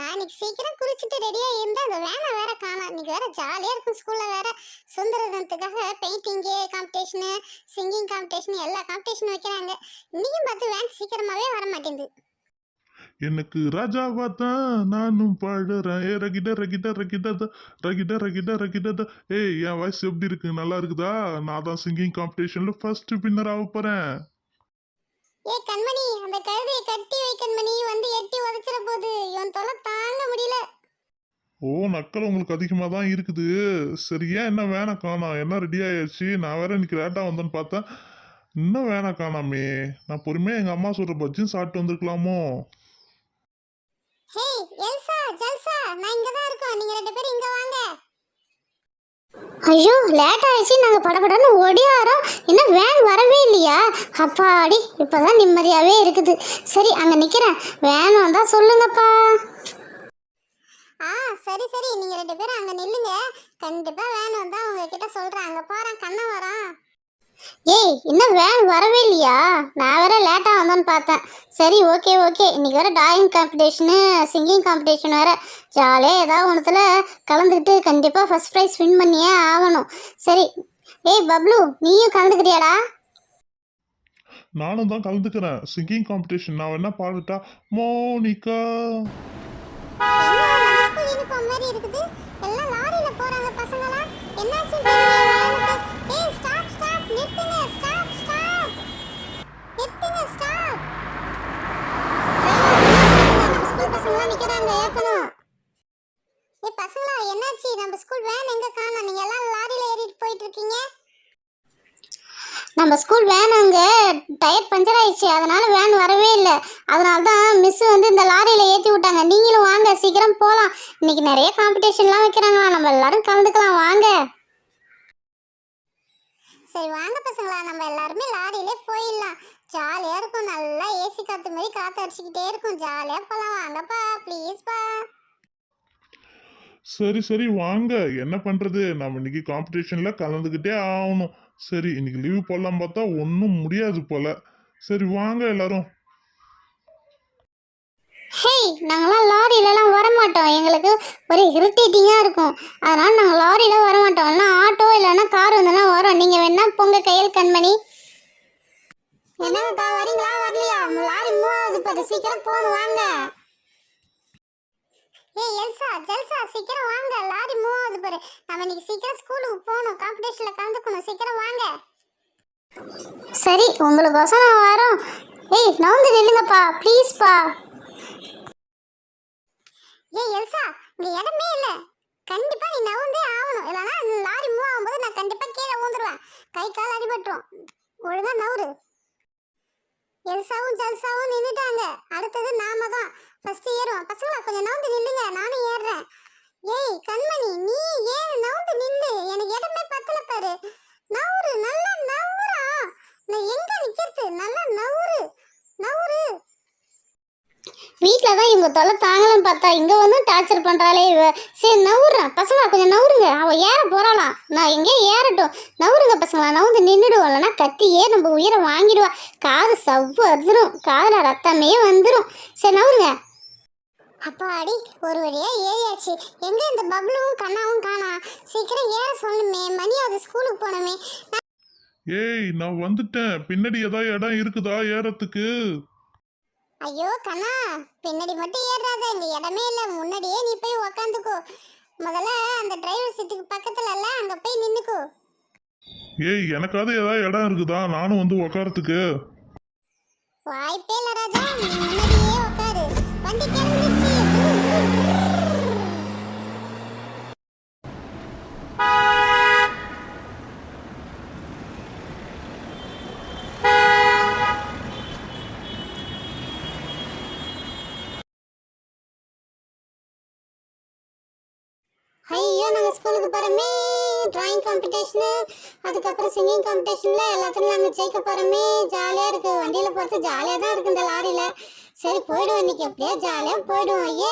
நான் இன்னைக்கு சீக்கிரம் குறிச்சிட்டு ரெடியா இருந்தா அந்த வேலை வேற காணும். இன்னைக்கு வேற ஜாலியா இருக்கும் ஸ்கூல்ல வேற. சுதந்திர தினத்துக்காக பெயிண்டிங்கு காம்படிஷனு சிங்கிங் காம்படிஷன் எல்லா காம்படிஷனும் வைக்கிறாங்க. இன்னைக்கும் பார்த்து வேன் சீக்கிரமாவே வர மாட்டேங்குது எனக்கு ராஜாவா தான் நானும் பாடுறேன். ஏ ரகிட ரகிட ரகிட ரகிட ரகிட ரகிட ஏய் என் வாய்ஸ் எப்படி இருக்கு? நல்லா இருக்குதா? நான் தான் சிங்கிங் காம்படிஷன்ல ஃபர்ஸ்ட் வின்னர் ஆக போறேன். ஏ கண்மணி அந்த கழுதையை கட்டி வை கண்மணி. வந்து எட்டி உதச்சிட போகுது இவன் தொலை தாங்க முடியல. ஓ நக்கல் உங்களுக்கு அதிகமாக தான் இருக்குது. சரி ஏன் என்ன வேணா காணோம் என்ன ரெடி ஆயிடுச்சு நான் வேற இன்னைக்கு லேட்டாக வந்தேன்னு பார்த்தேன். இன்னும் வேணா காணாமே. நான் பொறுமையாக எங்கள் அம்மா சொல்கிற பஜ்ஜியும் சாப்பிட்டு வந்திருக்கலாமோ? ஹே எல்சா ஜல்சா நான் இங்க தான் இருக்கோம். நீங்க ரெண்டு பேரும் இங்க வாங்க. ஐயோ லேட் ஆயிடுச்சு. நாங்க படபடன்னு ஒடியாரோம் இன்னும் வேன் இல்லையா அப்பாடி இப்பதான் நிம்மதியாவே இருக்குது. சரி அங்க நிக்கிறேன். வேன் வந்தா சொல்லுங்கப்பா. ஆ சரி சரி. நீங்க ரெண்டு பேரும் அங்க நில்லுங்க. கண்டிப்பா வேன் வந்தா உங்ககிட்ட சொல்றேன். அங்க போறேன் கண்ண வரான் ஏய் இன்னும் வேன் வரவே இல்லையா? நான் வேற லேட்டாக வந்தோன்னு பார்த்தேன். சரி ஓகே ஓகே. இன்னைக்கு வேற டிராயிங் காம்படிஷனு சிங்கிங் காம்படிஷன் வேற. ஜாலியாக ஏதாவது ஒன்றுத்துல கலந்துக்கிட்டு கண்டிப்பாக ஃபர்ஸ்ட் ப்ரைஸ் வின் பண்ணியே ஆகணும். சரி. ஏய் பப்ளு நீயும் கலந்துக்கிறியாடா நானும் தான் கலந்துக்கிறேன். சிங்கிங் காம்படிஷன் நான் என்ன பாடட்டா? மோனிகா. மாதிரி இருக்குது. என்னாச்சு stop stop stop stop stop பசங்களா என்னாச்சு? நம்ம ஸ்கூல் வேன் எங்க காணோம்? நீங்க எல்லாம் லாரியில ஏறிட்டு போயிட்டு இருக்கீங்க. நம்ம ஸ்கூல் வேன் அங்கே டயர் பஞ்சர் ஆயிடுச்சு. அதனால வேன் வரவே இல்லை. அதனால தான் மிஸ் வந்து இந்த லாரியில் ஏற்றி விட்டாங்க. நீங்களும் வாங்க சீக்கிரம் போகலாம் இன்னைக்கு நிறைய காம்படிஷன்லாம் வைக்கிறாங்களா? நம்ம எல்லாரும் கலந்துக்கலாம். வாங்க. சரி வாங்க பசங்களா. நம்ம எல்லாருமே லாரியிலே போயிடலாம். ஜாலியாக இருக்கும். நல்லா ஏசி காற்று மாதிரி காற்று அடிச்சுக்கிட்டே இருக்கும். ஜாலியாக போகலாம் வாங்கப்பா. ப்ளீஸ்ப்பா சரி சரி வாங்க. என்ன பண்ணுறது நம்ம இன்னைக்கு காம்படிஷனில் கலந்துக்கிட்டே ஆகணும். சரி இன்னைக்கு லீவு போடலாம் பார்த்தா ஒன்றும் முடியாது போல. சரி வாங்க எல்லாரும். ஹேய் நாங்களாம் லாரியிலலாம் வர மாட்டோம் எங்களுக்கு ஒரு இரிட்டேட்டிங்காக இருக்கும். அதனால் நாங்கள் லாரியில் வர மாட்டோம் இல்லைனா ஆட்டோ இல்லைன்னா கார் வந்தனா வரோம். நீங்கள் வேணா பொங்க கையில் கண்மணி. என்னப்பா வரீங்களா? வரலையா? லாரி மூவ் ஆகுது பாரு. சீக்கிரம் போகணும் வாங்க. ஏய் எல்சா ஜெல்சா சீக்கிரம் வாங்க. லாரி மூவ் ஆகுது பாரு. நம்ம இன்னைக்கு சீக்கிரம் ஸ்கூலுக்கு போகணும். காம்படிஷனில் கலந்துக்கணும். சீக்கிரம் வாங்க. சரி உங்களுக்கோசம் நான் வரோம். ஏய் நவுந்து நில்லுங்கப்பா. ப்ளீஸ்ப்பா ஏய் எல்சா இங்கே இடமே இல்லை. கண்டிப்பாக நீ நவுந்தே ஆகணும். இல்லைன்னா லாரி மூவ் ஆகும்போது நான் கண்டிப்பாக கீழே ஊந்துருவேன் கை கால் அடிபட்டுரும். ஒழுங்காக நவுரு எல்சாவும் ஜல்சாவும் நின்றுட்டாங்க அடுத்தது நாம தான். ஃபர்ஸ்ட் ஏறுவோம் பசங்களா கொஞ்சம் நவுந்து நில்லுங்க. நானும் ஏறுறேன். ஏய் கண்மணி நீ ஏன் நவுந்து நில்லு? எனக்கு இடமே பத்தல பாரு. நவுறு நல்லா நவுறா. நான் எங்க நிக்கிறது? நல்லா நவுறு நவுறு. வீட்டில் தான் இவங்க தொலை தாங்கலன்னு பார்த்தா இங்கே வந்து டார்ச்சர் பண்ணுறாளே இவ. சரி நவுறேன் பசங்களா கொஞ்சம் நவுருங்க அவள் ஏற போகிறாளாம் நான் எங்கேயும் ஏறட்டும். நவுருங்க பசங்களா. நவுந்து நின்றுடுவோம் இல்லைனா கத்தியே நம்ம உயிரை வாங்கிடுவா. காது சவ்வு வந்துடும் காதில் ரத்தமே வந்துடும் சரி நவுருங்க அப்பாடி ஒரு வழியா ஏறியாச்சு. எங்க இந்த பப்ளுவும் கண்ணாவும் காணா? சீக்கிரம் ஏற சொல்லுமே மணி அது ஸ்கூலுக்கு போனமே. ஏய் நான் வந்துட்டேன். பின்னாடி ஏதாவது இடம் இருக்குதா ஏறத்துக்கு? ஐயோ கண்ணா பின்னாடி மட்டும் ஏறாத. இங்க இடமே இல்ல. முன்னாடியே நீ போய் உக்காந்துக்கோ. முதல்ல அந்த டிரைவர் சீட்டுக்கு பக்கத்துல இல்ல அங்க போய் நின்னுக்கோ. ஏய் எனக்காவது ஏதாவது இடம் இருக்குதா? நானும் வந்து உக்காரத்துக்கு. வாய்ப்பே இல்ல ராஜா. நீ முன்னாடியே உக்காரு. வண்டி கிளம்பிடுச்சு. ஐயோ நாங்கள் ஸ்கூலுக்கு போகிறோமே ட்ராயிங் காம்படிஷனு அதுக்கப்புறம் சிங்கிங் காம்படிஷனில் எல்லாத்துலையும் நாங்கள் ஜெயிக்க போகிறோமே ஜாலியாக இருக்குது வண்டியில் போகிறது ஜாலியாக தான் இருக்குது இந்த லாரியில் சரி போயிடுவோம் இன்னைக்கு. எப்படியோ ஜாலியாக போயிடுவோம். ஏ